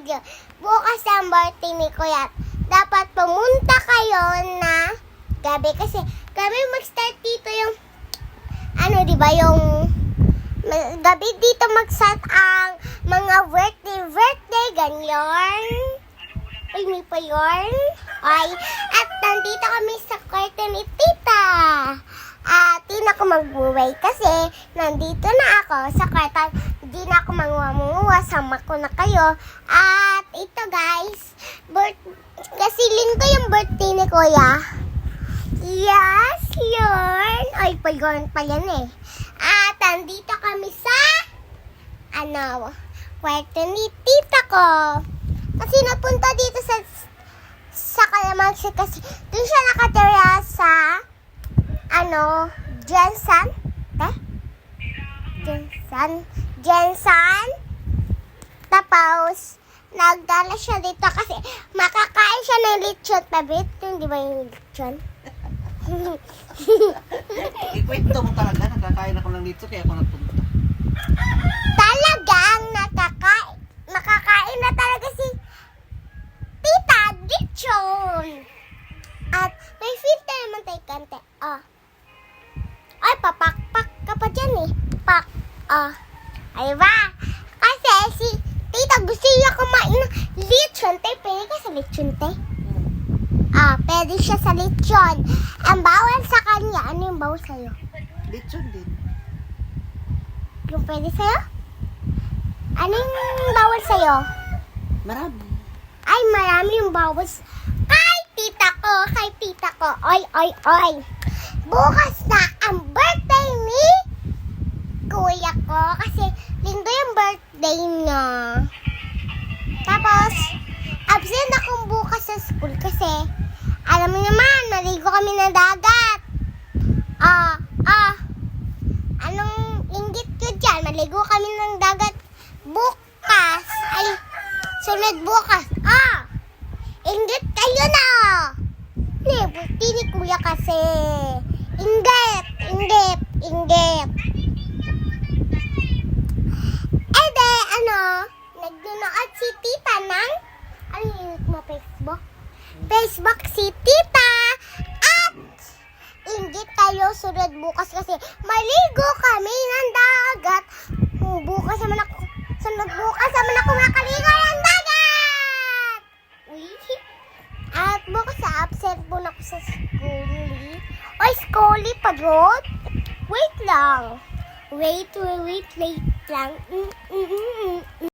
video. Bukas ang birthday ni Kuya. Dapat pumunta kayo na gabi kasi gabi mag-start dito yung ano, di ba, yung gabi dito mag-start ang mga birthday, birthday, ganyan. Ay, may pa yun. Ay, at nandito kami sa kwarto ni Tita. At di na ako mag-uwi kasi nandito na ako sa kwarto. Di na ako manguha-munguha. Sama ko na kayo. At ito guys, birth- kasi linggo yung birthday ni Kuya. Yes, yun. Ay, payon pa yan eh. At nandito kami sa, ano, kwarto ni tita ko. Kasi napunta dito sa, sa Calamansi kasi doon siya nakatira sa, ano, Jensen. Eh? Jensen. Jensen. Tapos, nagdala siya dito kasi makakain siya ng lechon. Pabit, yung di ba yung lechon? Ikwento mo talaga, nakakain ako ng dito kaya ako nagpunta. Talagang nakakain, makakain na talaga si Tita Lechon. At may filter naman tayo kante. Ah. Ay, papakpak ka pa dyan eh. Pak. Ah. Ay ba? Kasi si Tita gusto niya kumain ng lechon. Tay, pwede ka sa lechon, tay? Ah, pwede siya sa lechon. Ang bawal sa kanya, ano yung bawal sa'yo? Lechon din. Yung pwede sa'yo? Ano yung bawal sa'yo? Marami. Ay, marami yung bawal. Kay tita ko, kay tita ko. Oy, oy, oy. Bukas na ang birthday ni kuya ko kasi linggo yung birthday niya. Tapos, absent akong bukas sa school kasi alam mo naman, naligo kami ng dagat. Ah, ah. Anong inggit ko Maligo kami ng dagat bukas. Ay, sunod bukas. Ah! Inggit kayo na! Hindi, buti ni kuya kasi. Inggit! Inggit! Inggit! Eh de, ano, nagnunood si tita ng, ano yung mo, Facebook? Facebook si tita! Sunod bukas kasi maligo kami ng dagat. Oh, Bukas naman ako, sunod bukas naman ako makaligo ng dagat! Uy, at bukas sa absent po ako sa schoolie. Ay, schoolie pa doon? Wait lang. Wait, wait, wait, wait lang. Mm, mm, mm, mm,